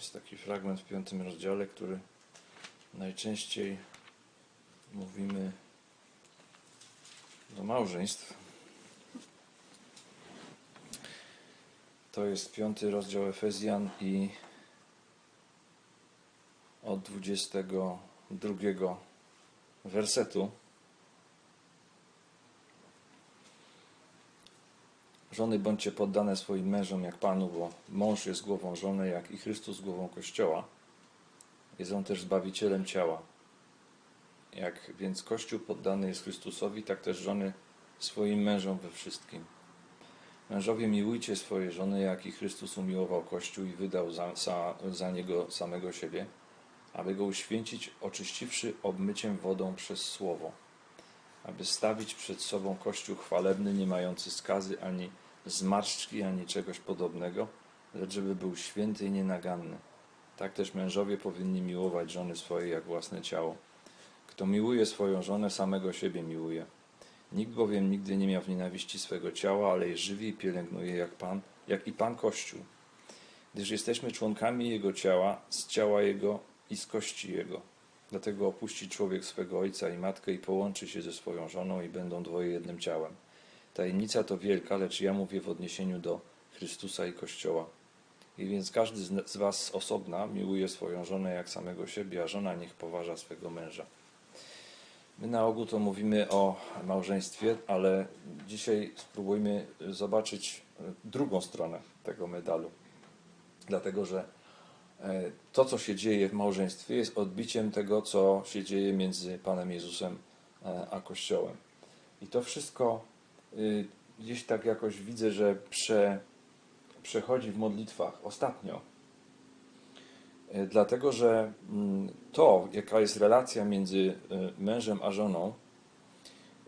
Jest taki fragment w piątym rozdziale, który najczęściej mówimy do małżeństw. To jest piąty rozdział Efezjan i od 22 wersetu. Żony bądźcie poddane swoim mężom jak Panu, bo mąż jest głową żony, jak i Chrystus głową Kościoła. Jest on też Zbawicielem ciała. Jak więc Kościół poddany jest Chrystusowi, tak też żony swoim mężom we wszystkim. Mężowie miłujcie swoje żony, jak i Chrystus umiłował Kościół i wydał za, za, za niego samego siebie, aby go uświęcić, oczyściwszy obmyciem wodą przez słowo, aby stawić przed sobą Kościół chwalebny, nie mający skazy ani zmarszczki, ani czegoś podobnego, lecz żeby był święty i nienaganny. Tak też mężowie powinni miłować żony swoje jak własne ciało. Kto miłuje swoją żonę, samego siebie miłuje. Nikt bowiem nigdy nie miał w nienawiści swego ciała, ale je żywi i pielęgnuje jak Pan, jak i Pan Kościół. Gdyż jesteśmy członkami Jego ciała, z ciała Jego i z kości Jego. Dlatego opuści człowiek swego ojca i matkę i połączy się ze swoją żoną i będą dwoje jednym ciałem. Tajemnica to wielka, lecz ja mówię w odniesieniu do Chrystusa i Kościoła. I więc każdy z was osobna miłuje swoją żonę jak samego siebie, a żona niech poważa swego męża. My na ogół to mówimy o małżeństwie, ale dzisiaj spróbujmy zobaczyć drugą stronę tego medalu. Dlatego, że e, to, co się dzieje w małżeństwie, jest odbiciem tego, co się dzieje między Panem Jezusem e, a Kościołem. I to wszystko y, gdzieś tak jakoś widzę, że prze, przechodzi w modlitwach ostatnio. E, Dlatego, że mm, to, jaka jest relacja między mężem a żoną,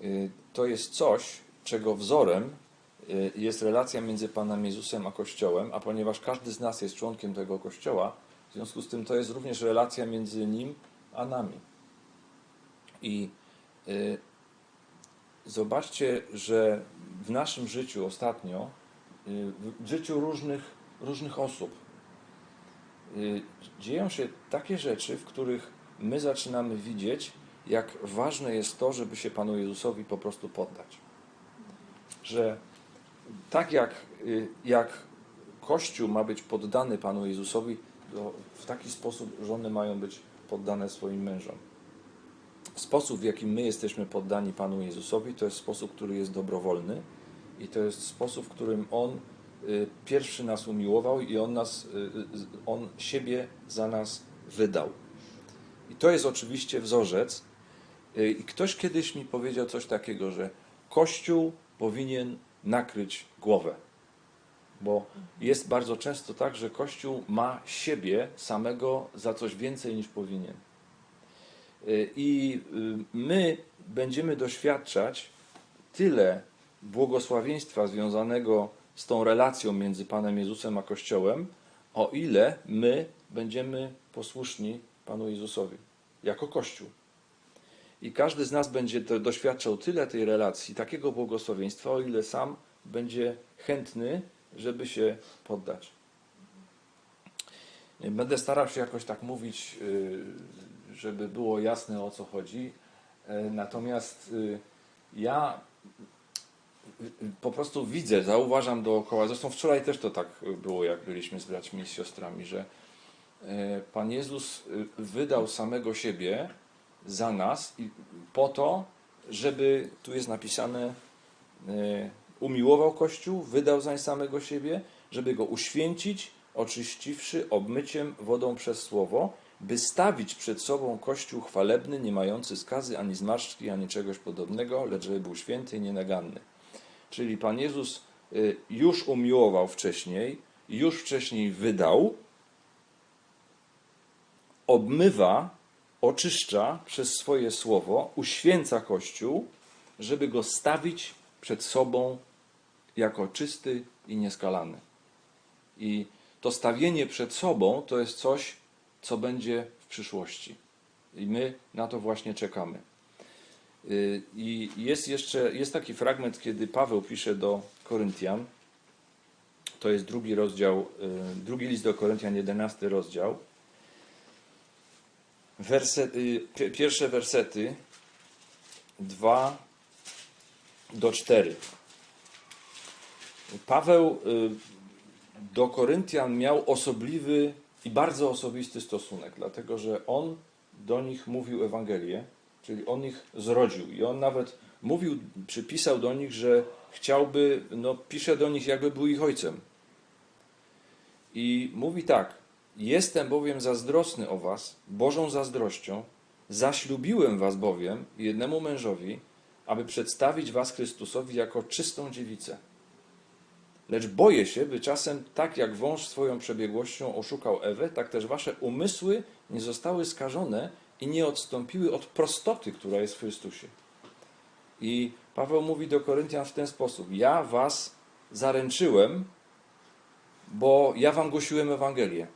y, to jest coś, czego wzorem jest relacja między Panem Jezusem a Kościołem, a ponieważ każdy z nas jest członkiem tego Kościoła, w związku z tym to jest również relacja między Nim a nami. I y, zobaczcie, że w naszym życiu ostatnio, y, w życiu różnych, różnych osób, y, dzieją się takie rzeczy, w których my zaczynamy widzieć, jak ważne jest to, żeby się Panu Jezusowi po prostu poddać. Że tak jak, y, jak Kościół ma być poddany Panu Jezusowi, w taki sposób żony mają być poddane swoim mężom. Sposób, w jakim my jesteśmy poddani Panu Jezusowi, to jest sposób, który jest dobrowolny i to jest sposób, w którym On y, pierwszy nas umiłował i On, nas, y, on siebie za nas wydał. I to jest oczywiście wzorzec. I ktoś kiedyś mi powiedział coś takiego, że Kościół powinien nakryć głowę. Bo jest bardzo często tak, że Kościół ma siebie samego za coś więcej niż powinien. Y, I y, my będziemy doświadczać tyle błogosławieństwa związanego z tą relacją między Panem Jezusem a Kościołem, o ile my będziemy posłuszni Panu Jezusowi jako Kościół. I każdy z nas będzie doświadczał tyle tej relacji, takiego błogosławieństwa, o ile sam będzie chętny, żeby się poddać. Będę starał się jakoś tak mówić, y, żeby było jasne o co chodzi. E, Natomiast y, ja y, po prostu widzę, zauważam dookoła, zresztą wczoraj też to tak było, jak byliśmy z braćmi i z siostrami, że Pan Jezus y, wydał samego siebie za nas i po to, żeby, tu jest napisane, e, umiłował Kościół, wydał zań samego siebie, żeby go uświęcić, oczyściwszy obmyciem wodą przez słowo, by stawić przed sobą Kościół chwalebny, nie mający skazy ani zmarszczki, ani czegoś podobnego, lecz żeby był święty i nienaganny. Czyli Pan Jezus y, już umiłował wcześniej, już wcześniej wydał, obmywa, oczyszcza przez swoje słowo, uświęca Kościół, żeby go stawić przed sobą jako czysty i nieskalany. I to stawienie przed sobą to jest coś, co będzie w przyszłości. I my na to właśnie czekamy. Y, I jest jeszcze jest taki fragment, kiedy Paweł pisze do Koryntian. To jest drugi rozdział, y, drugi list do Koryntian, 11 rozdział. Wersety, pi- pierwsze wersety 2 do 4. Paweł y, do Koryntian miał osobliwy i bardzo osobisty stosunek, dlatego że on do nich mówił Ewangelię, czyli on ich zrodził i on nawet mówił, przypisał do nich, że chciałby, no pisze do nich jakby był ich ojcem. I mówi tak, jestem bowiem zazdrosny o was, Bożą zazdrością, zaślubiłem was bowiem jednemu mężowi, aby przedstawić was Chrystusowi jako czystą dziewicę. Lecz boję się, by czasem tak jak wąż swoją przebiegłością oszukał Ewę, tak też wasze umysły nie zostały skażone i nie odstąpiły od prostoty, która jest w Chrystusie. I Paweł mówi do Koryntian w ten sposób: Ja was zaręczyłem, bo ja wam głosiłem Ewangelię.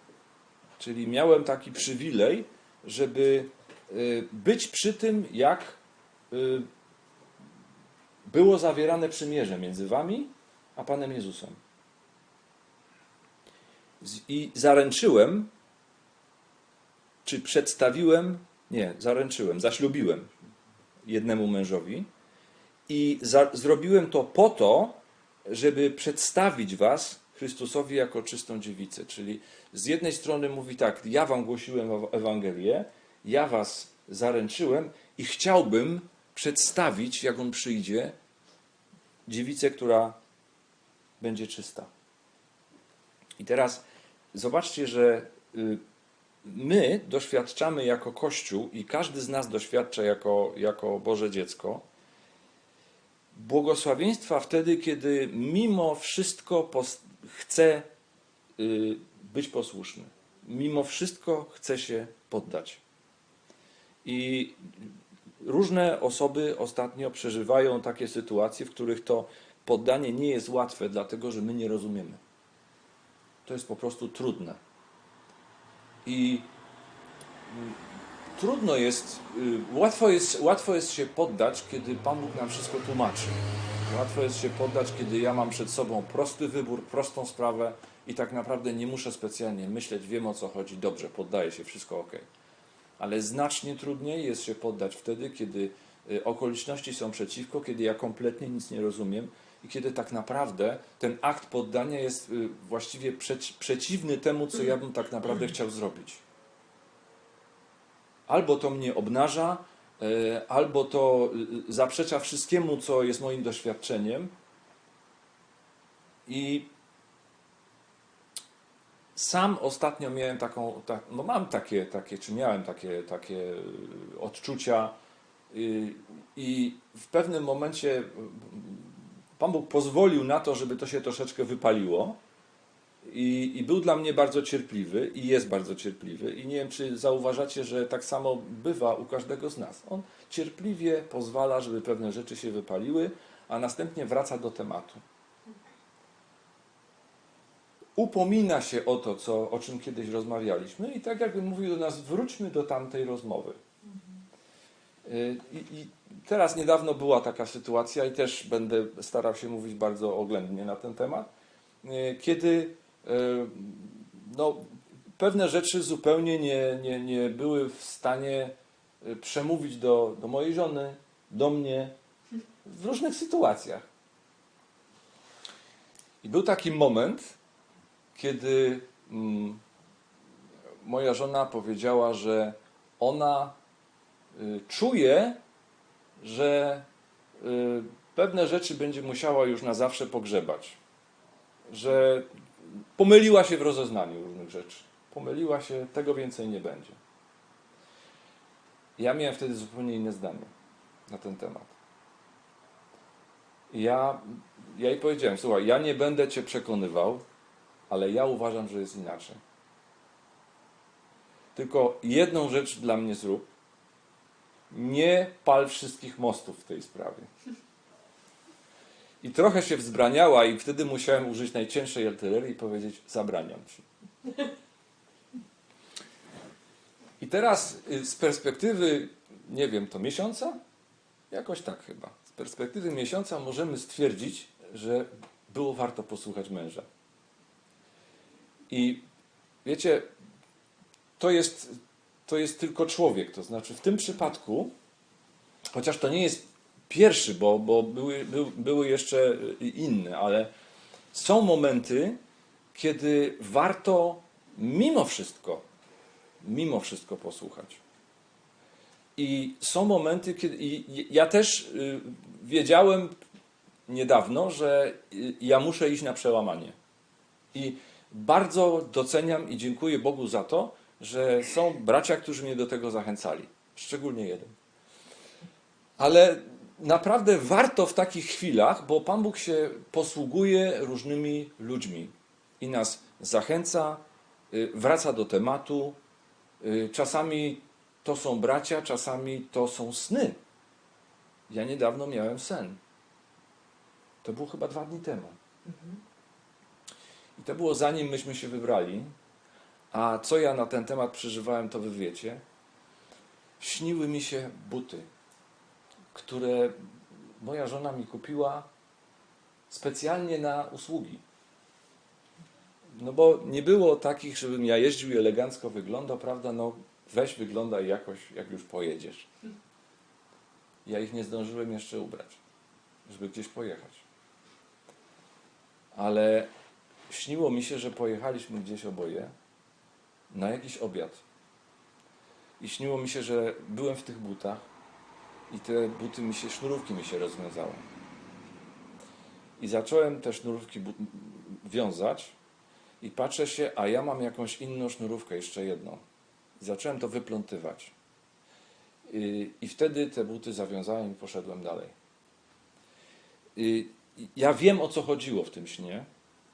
Czyli miałem taki przywilej, żeby y, być przy tym, jak y, było zawierane przymierze między wami a Panem Jezusem. I zaręczyłem, czy przedstawiłem, nie, zaręczyłem, zaślubiłem jednemu mężowi i za, zrobiłem to po to, żeby przedstawić was Chrystusowi jako czystą dziewicę. Czyli z jednej strony mówi tak, ja wam głosiłem Ew- Ewangelię, ja was zaręczyłem i chciałbym przedstawić, jak on przyjdzie, dziewicę, która będzie czysta. I teraz zobaczcie, że y, my doświadczamy jako Kościół i każdy z nas doświadcza jako, jako Boże dziecko błogosławieństwa wtedy, kiedy mimo wszystko chce y, być posłuszny. Mimo wszystko chce się poddać. I różne osoby ostatnio przeżywają takie sytuacje, w których to poddanie nie jest łatwe, dlatego że my nie rozumiemy. To jest po prostu trudne. I mm, trudno jest, y, łatwo jest, łatwo jest się poddać, kiedy Pan Bóg nam wszystko tłumaczy. Łatwo jest się poddać, kiedy ja mam przed sobą prosty wybór, prostą sprawę i tak naprawdę nie muszę specjalnie myśleć, wiem o co chodzi, dobrze, poddaję się, wszystko ok. Ale znacznie trudniej jest się poddać wtedy, kiedy y, okoliczności są przeciwko, kiedy ja kompletnie nic nie rozumiem i kiedy tak naprawdę ten akt poddania jest y, właściwie przeci- przeciwny temu, co ja bym tak naprawdę chciał zrobić. Albo to mnie obnaża, albo to y, zaprzecza wszystkiemu, co jest moim doświadczeniem. I sam ostatnio miałem taką, tak, no mam takie, takie, czy miałem takie, takie y, odczucia y, i w pewnym momencie Pan Bóg pozwolił na to, żeby to się troszeczkę wypaliło i, i był dla mnie bardzo cierpliwy i jest bardzo cierpliwy i nie wiem, czy zauważacie, że tak samo bywa u każdego z nas. On cierpliwie pozwala, żeby pewne rzeczy się wypaliły, a następnie wraca do tematu upomina się o to, co, o czym kiedyś rozmawialiśmy i tak jakby mówił do nas, wróćmy do tamtej rozmowy. Y, I, I teraz niedawno była taka sytuacja i też będę starał się mówić bardzo oględnie na ten temat, y, kiedy no, pewne rzeczy zupełnie nie, nie, nie były w stanie y, przemówić do, do mojej żony, do mnie w różnych sytuacjach. I był taki moment, kiedy mm, moja żona powiedziała, że ona y, czuje, że y, pewne rzeczy będzie musiała już na zawsze pogrzebać. Że pomyliła się w rozeznaniu różnych rzeczy. Pomyliła się, tego więcej nie będzie. Ja miałem wtedy zupełnie inne zdanie na ten temat. Ja, ja jej powiedziałem, słuchaj, ja nie będę cię przekonywał, ale ja uważam, że jest inaczej. Tylko jedną rzecz dla mnie zrób. Nie pal wszystkich mostów w tej sprawie. I trochę się wzbraniała i wtedy musiałem użyć najcięższej artylerii i powiedzieć zabraniam ci. I teraz y, z perspektywy, nie wiem, to miesiąca? Jakoś tak chyba. Z perspektywy miesiąca możemy stwierdzić, że było warto posłuchać męża. I wiecie, to jest, to jest tylko człowiek. To znaczy, w tym przypadku, chociaż to nie jest pierwszy, bo, bo były, był, były jeszcze inne, ale są momenty, kiedy warto mimo wszystko, mimo wszystko posłuchać. I są momenty, kiedy. I ja też y, wiedziałem niedawno, że y, ja muszę iść na przełamanie. I bardzo doceniam i dziękuję Bogu za to, że są bracia, którzy mnie do tego zachęcali. Szczególnie jeden. Ale naprawdę warto w takich chwilach, bo Pan Bóg się posługuje różnymi ludźmi i nas zachęca, y, wraca do tematu. Y, Czasami to są bracia, czasami to są sny. Ja niedawno miałem sen. To było chyba dwa dni temu. I to było zanim myśmy się wybrali. A co ja na ten temat przeżywałem, to wy wiecie. Śniły mi się buty, które moja żona mi kupiła specjalnie na usługi. No bo nie było takich, żebym ja jeździł i elegancko wyglądał, prawda? No weź wyglądaj jakoś, jak już pojedziesz. Ja ich nie zdążyłem jeszcze ubrać, żeby gdzieś pojechać. Ale śniło mi się, że pojechaliśmy gdzieś oboje na jakiś obiad. I śniło mi się, że byłem w tych butach i te buty mi się, sznurówki mi się rozwiązały. I zacząłem te sznurówki wiązać i patrzę się, a ja mam jakąś inną sznurówkę, jeszcze jedną. I zacząłem to wyplątywać. I, I wtedy te buty zawiązałem i poszedłem dalej. I, ja wiem, o co chodziło w tym śnie.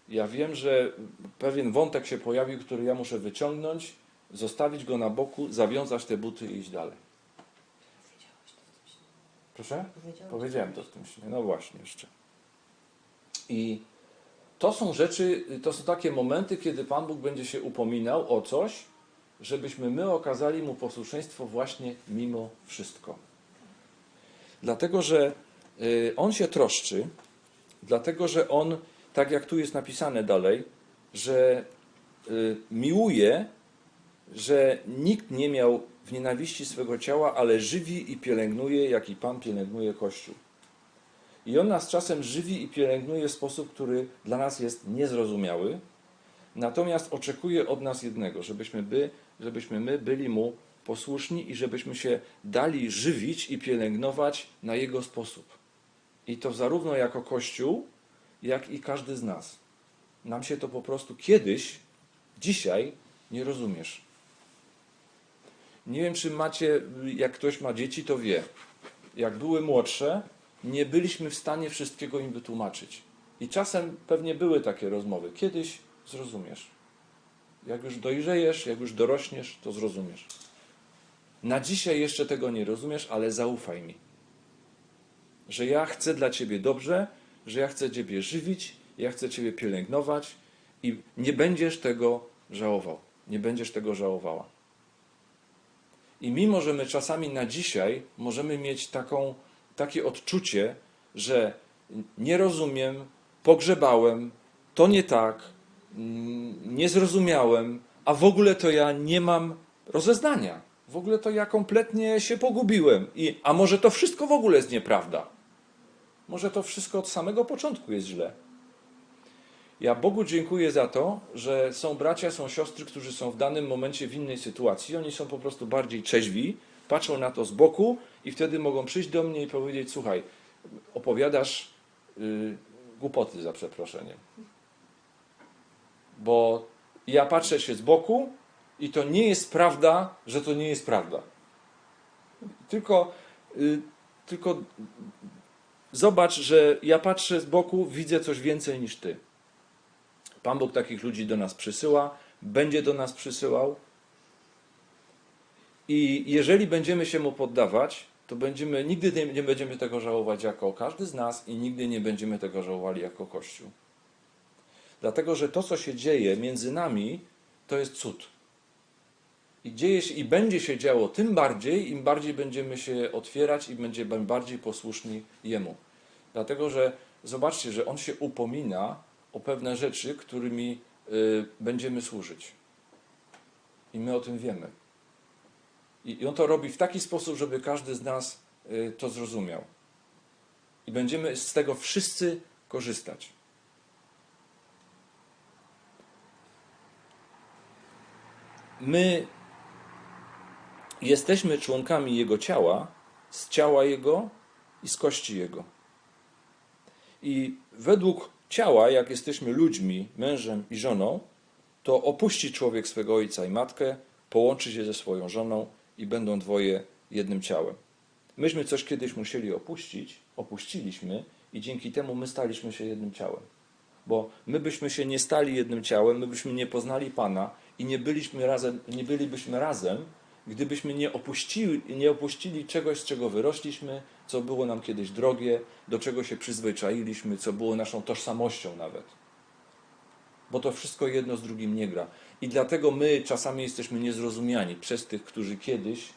Ja wiem, że pewien wątek się pojawił, który ja muszę wyciągnąć, zostawić go na boku, zawiązać te buty i iść dalej. Proszę? Powiedziałem to w tym śnie. No właśnie, jeszcze. I to są rzeczy, to są takie momenty, kiedy Pan Bóg będzie się upominał o coś, żebyśmy my okazali Mu posłuszeństwo właśnie mimo wszystko. Dlatego, że y, On się troszczy, dlatego, że On, tak jak tu jest napisane dalej, że y, miłuje, że nikt nie miał w nienawiści swego ciała, ale żywi i pielęgnuje, jak i Pan pielęgnuje Kościół. I On nas czasem żywi i pielęgnuje w sposób, który dla nas jest niezrozumiały, natomiast oczekuje od nas jednego, żebyśmy, by, żebyśmy my byli Mu posłuszni i żebyśmy się dali żywić i pielęgnować na Jego sposób. I to zarówno jako Kościół, jak i każdy z nas. Nam się to po prostu kiedyś, dzisiaj nie rozumiesz. Nie wiem, czy macie, jak ktoś ma dzieci, to wie. Jak były młodsze, nie byliśmy w stanie wszystkiego im wytłumaczyć. I czasem pewnie były takie rozmowy. Kiedyś zrozumiesz. Jak już dojrzejesz, jak już dorośniesz, to zrozumiesz. Na dzisiaj jeszcze tego nie rozumiesz, ale zaufaj mi. Że ja chcę dla Ciebie dobrze, że ja chcę Ciebie żywić, ja chcę Ciebie pielęgnować i nie będziesz tego żałował. Nie będziesz tego żałowała. I mimo, że my czasami na dzisiaj możemy mieć taką, takie odczucie, że nie rozumiem, pogrzebałem, to nie tak, mm, nie zrozumiałem, a w ogóle to ja nie mam rozeznania. W ogóle to ja kompletnie się pogubiłem. I, a może to wszystko w ogóle jest nieprawda? Może to wszystko od samego początku jest źle? Ja Bogu dziękuję za to, że są bracia, są siostry, którzy są w danym momencie w innej sytuacji. Oni są po prostu bardziej trzeźwi, patrzą na to z boku i wtedy mogą przyjść do mnie i powiedzieć: Słuchaj, opowiadasz yy, głupoty za przeproszeniem. Bo ja patrzę się z boku i to nie jest prawda, że to nie jest prawda. Tylko, yy, tylko zobacz, że ja patrzę z boku, widzę coś więcej niż ty. Pan Bóg takich ludzi do nas przysyła, będzie do nas przysyłał. I jeżeli będziemy się mu poddawać, to będziemy, nigdy nie, będziemy tego żałować jako każdy z nas i nigdy nie będziemy tego żałowali jako Kościół. Dlatego, że to, co się dzieje między nami, to jest cud. I dzieje się i będzie się działo tym bardziej, im bardziej będziemy się otwierać i będziemy bardziej posłuszni Jemu. Dlatego, że zobaczcie, że On się upomina o pewne rzeczy, którymi y, będziemy służyć. I my o tym wiemy. I on to robi w taki sposób, żeby każdy z nas y, to zrozumiał. I będziemy z tego wszyscy korzystać. My jesteśmy członkami Jego ciała, z ciała Jego i z kości Jego. I według ciała, jak jesteśmy ludźmi, mężem i żoną, to opuści człowiek swego ojca i matkę, połączy się ze swoją żoną i będą dwoje jednym ciałem. Myśmy coś kiedyś musieli opuścić, opuściliśmy i dzięki temu my staliśmy się jednym ciałem. Bo my byśmy się nie stali jednym ciałem, my byśmy nie poznali Pana i nie, byliśmy razem, nie bylibyśmy razem, gdybyśmy nie opuścili, nie opuścili czegoś, z czego wyrośliśmy, co było nam kiedyś drogie, do czego się przyzwyczailiśmy, co było naszą tożsamością nawet. Bo to wszystko jedno z drugim nie gra. I dlatego my czasami jesteśmy niezrozumiani przez tych, którzy kiedyś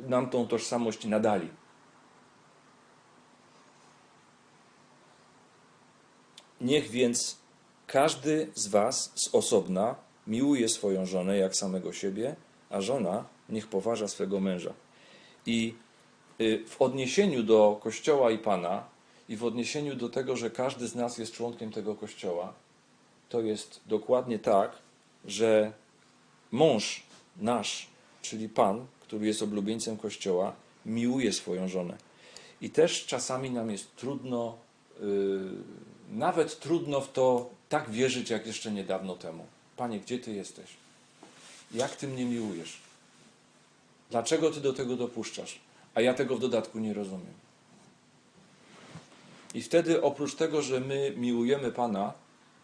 nam tą tożsamość nadali. Niech więc każdy z Was z osobna miłuje swoją żonę jak samego siebie, a żona niech poważa swego męża. I w odniesieniu do Kościoła i Pana, i w odniesieniu do tego, że każdy z nas jest członkiem tego Kościoła, to jest dokładnie tak, że mąż nasz, czyli Pan, który jest oblubieńcem Kościoła, miłuje swoją żonę. I też czasami nam jest trudno, yy, nawet trudno w to tak wierzyć, jak jeszcze niedawno temu. Panie, gdzie Ty jesteś? Jak Ty mnie miłujesz? Dlaczego Ty do tego dopuszczasz? A ja tego w dodatku nie rozumiem. I wtedy oprócz tego, że my miłujemy Pana,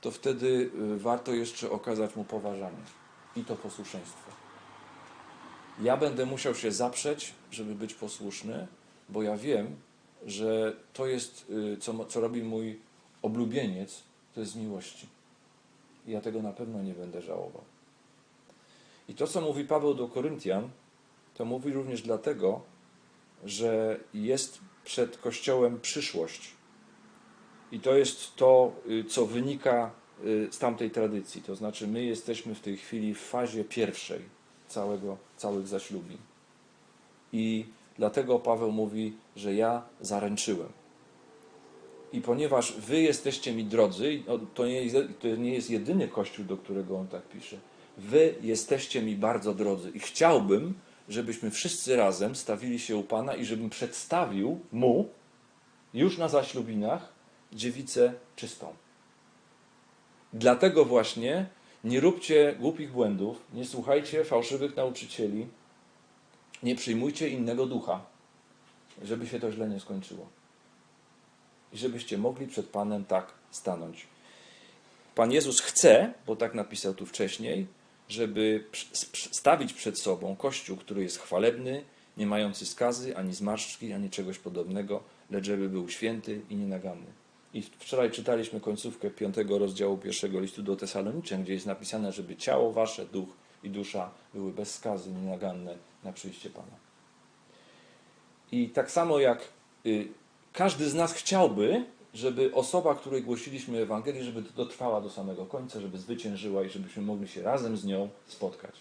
to wtedy y, warto jeszcze okazać Mu poważanie i to posłuszeństwo. Ja będę musiał się zaprzeć, żeby być posłuszny, bo ja wiem, że to jest, y, co, co robi mój oblubieniec, to jest miłości. I ja tego na pewno nie będę żałował. I to, co mówi Paweł do Koryntian, to mówi również dlatego, że jest przed Kościołem przyszłość. I to jest to, y, co wynika y, z tamtej tradycji. To znaczy, my jesteśmy w tej chwili w fazie pierwszej całego, całych zaślubin. I dlatego Paweł mówi, że ja zaręczyłem. I ponieważ wy jesteście mi drodzy, to nie, jest, to nie jest jedyny kościół, do którego on tak pisze. Wy jesteście mi bardzo drodzy. I chciałbym, żebyśmy wszyscy razem stawili się u Pana i żebym przedstawił mu już na zaślubinach dziewicę czystą. Dlatego właśnie nie róbcie głupich błędów, nie słuchajcie fałszywych nauczycieli, nie przyjmujcie innego ducha, żeby się to źle nie skończyło. I żebyście mogli przed Panem tak stanąć. Pan Jezus chce, bo tak napisał tu wcześniej, żeby stawić przed sobą Kościół, który jest chwalebny, nie mający skazy, ani zmarszczki, ani czegoś podobnego, lecz żeby był święty i nienaganny. I wczoraj czytaliśmy końcówkę piątego rozdziału pierwszego listu do Tesaloniczan, gdzie jest napisane, żeby ciało wasze, duch i dusza były bez skazy, nienaganne na przyjście Pana. I tak samo jak y, każdy z nas chciałby, żeby osoba, której głosiliśmy Ewangelię, żeby dotrwała do samego końca, żeby zwyciężyła i żebyśmy mogli się razem z nią spotkać.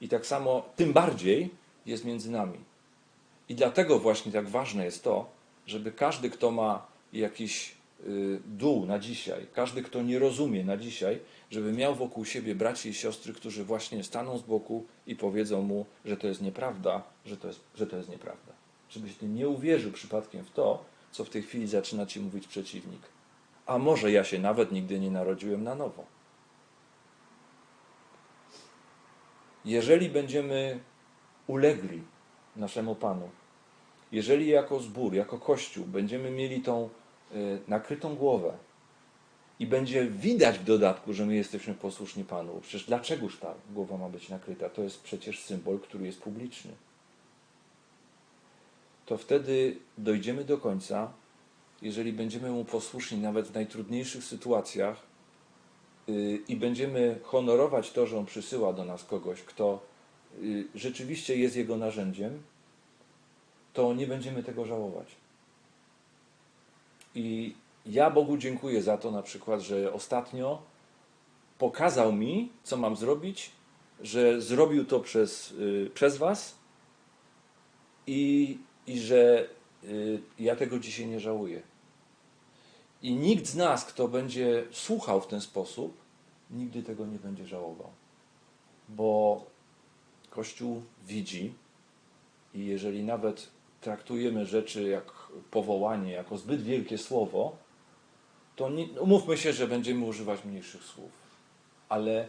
I tak samo, tym bardziej jest między nami. I dlatego właśnie tak ważne jest to, żeby każdy, kto ma jakiś y, dół na dzisiaj, każdy, kto nie rozumie na dzisiaj, żeby miał wokół siebie braci i siostry, którzy właśnie staną z boku i powiedzą mu, że to jest nieprawda, że to jest, że to jest nieprawda. Żebyś ty nie uwierzył przypadkiem w to, co w tej chwili zaczyna ci mówić przeciwnik. A może ja się nawet nigdy nie narodziłem na nowo. Jeżeli będziemy ulegli naszemu Panu, jeżeli jako zbór, jako Kościół będziemy mieli tą y, nakrytą głowę i będzie widać w dodatku, że my jesteśmy posłuszni Panu, przecież dlaczegoż ta głowa ma być nakryta? To jest przecież symbol, który jest publiczny. To wtedy dojdziemy do końca, jeżeli będziemy Mu posłuszni nawet w najtrudniejszych sytuacjach y, i będziemy honorować to, że On przysyła do nas kogoś, kto y, rzeczywiście jest Jego narzędziem, to nie będziemy tego żałować. I ja Bogu dziękuję za to na przykład, że ostatnio pokazał mi, co mam zrobić, że zrobił to przez, y, przez Was i, i że y, ja tego dzisiaj nie żałuję. I nikt z nas, kto będzie słuchał w ten sposób, nigdy tego nie będzie żałował. Bo Kościół widzi i jeżeli nawet traktujemy rzeczy jak powołanie, jako zbyt wielkie słowo, to nie, umówmy się, że będziemy używać mniejszych słów. Ale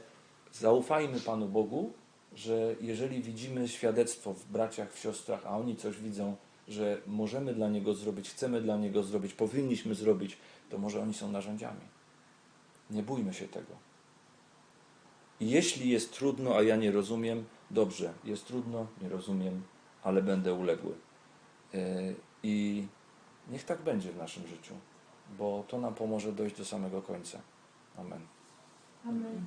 zaufajmy Panu Bogu, że jeżeli widzimy świadectwo w braciach, w siostrach, a oni coś widzą, że możemy dla Niego zrobić, chcemy dla Niego zrobić, powinniśmy zrobić, to może oni są narzędziami. Nie bójmy się tego. Jeśli jest trudno, a ja nie rozumiem, dobrze, jest trudno, nie rozumiem, ale będę uległy. Yy, I niech tak będzie w naszym życiu, bo to nam pomoże dojść do samego końca. Amen. Amen.